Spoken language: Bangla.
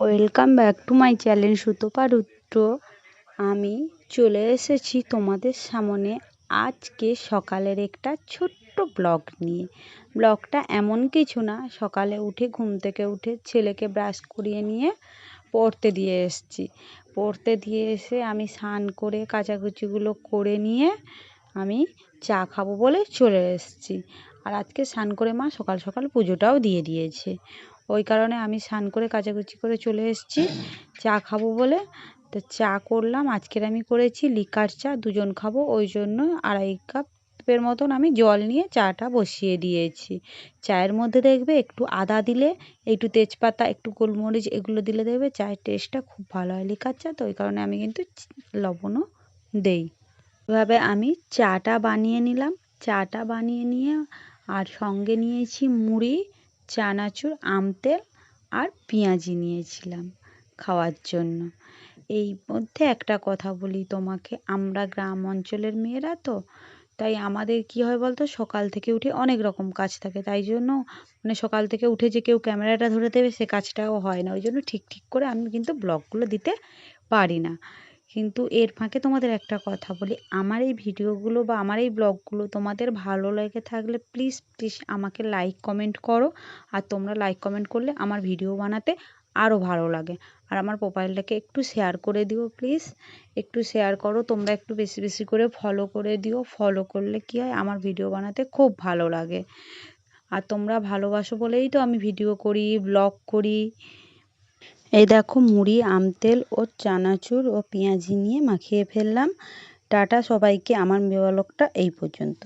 Welcome back to my channel Sutapa Rudra আমি চলে এসেছি তোমাদের সামনে আজকে সকালের একটা ছোট্ট ব্লগ নিয়ে। ব্লগটা এমন কিছু না, সকালে উঠে ঘুম থেকে উঠে ছেলেকে ব্রাশ করিয়ে নিয়ে পড়তে দিয়ে এসেছি। পড়তে দিয়ে এসে আমি স্নান করে কাচাকুচিগুলো করে নিয়ে আমি চা খাব বলে চলে এসেছি। আর আজকে স্নান করে মা সকাল সকাল পুজোটাও দিয়ে দিয়েছে। ওই কারণে আমি স্নান করে কাচাকুচি করে চলে এসেছি। চা খাব বলে। তো চা করলাম, আজকের আমি করেছি লিকার চা, দুজন খাব, ওই জন্য আড়াই কাপের মতন আমি জল নিয়ে চাটা বসিয়ে দিয়েছি। চায়ের মধ্যে দেখবে একটু আদা দিলে, একটু তেজপাতা, একটু গোলমরিচ এগুলো দিলে দেখবে চায়ের টেস্টটা খুব ভালো হয় লিকার চা। তো ওই কারণে আমি কিন্তু লবণও দেই। এভাবে আমি চাটা বানিয়ে নিলাম। চাটা বানিয়ে নিয়ে আর সঙ্গে নিয়েছি মুড়ি চানাচুর, আম তেল আর পেঁয়াজি নিয়েছিলাম খাওয়ার জন্য। এই মধ্যে একটা কথা বলি তোমাকে, আমরা গ্রাম অঞ্চলের মেয়েরা তো, তাই আমাদের কি হয় বলতো, সকাল থেকে উঠে অনেক রকম কাজ থাকে, তাই জন্য মানে সকাল থেকে উঠে যে কেউ ক্যামেরাটা ধরে দেবে সে কাজটাও হয় না, ওই জন্য ঠিক ঠিক করে আমি কিন্তু ব্লগগুলো দিতে পারি না। কিন্তু এর ফাঁকে তোমাদের একটা কথা বলি। আমার এই ভিডিওগুলো বা আমার এই ব্লগগুলো তোমাদের ভালো লেগে থাকলে প্লিজ প্লিজ আমাকে লাইক কমেন্ট করো। আর তোমরা লাইক কমেন্ট করলে আমার ভিডিও বানাতে আরও ভালো লাগে। আর আমার প্রোফাইলটাকে একটু শেয়ার করে দিও প্লিজ একটু শেয়ার করো, তোমরা একটু বেশি বেশি করে ফলো করে দিও। ফলো করলে কী হয়? আমার ভিডিও বানাতে খুব ভালো লাগে। আর তোমরা ভালোবাসো বলেই তো আমি ভিডিও করি ব্লগ করি। এই দেখো, মুড়ি আমতেল ও চানাচুর ও পেঁয়াজি নিয়ে মাখিয়ে ফেললাম। টাটা সবাইকে, আমার ব্লগটা এই পর্যন্ত।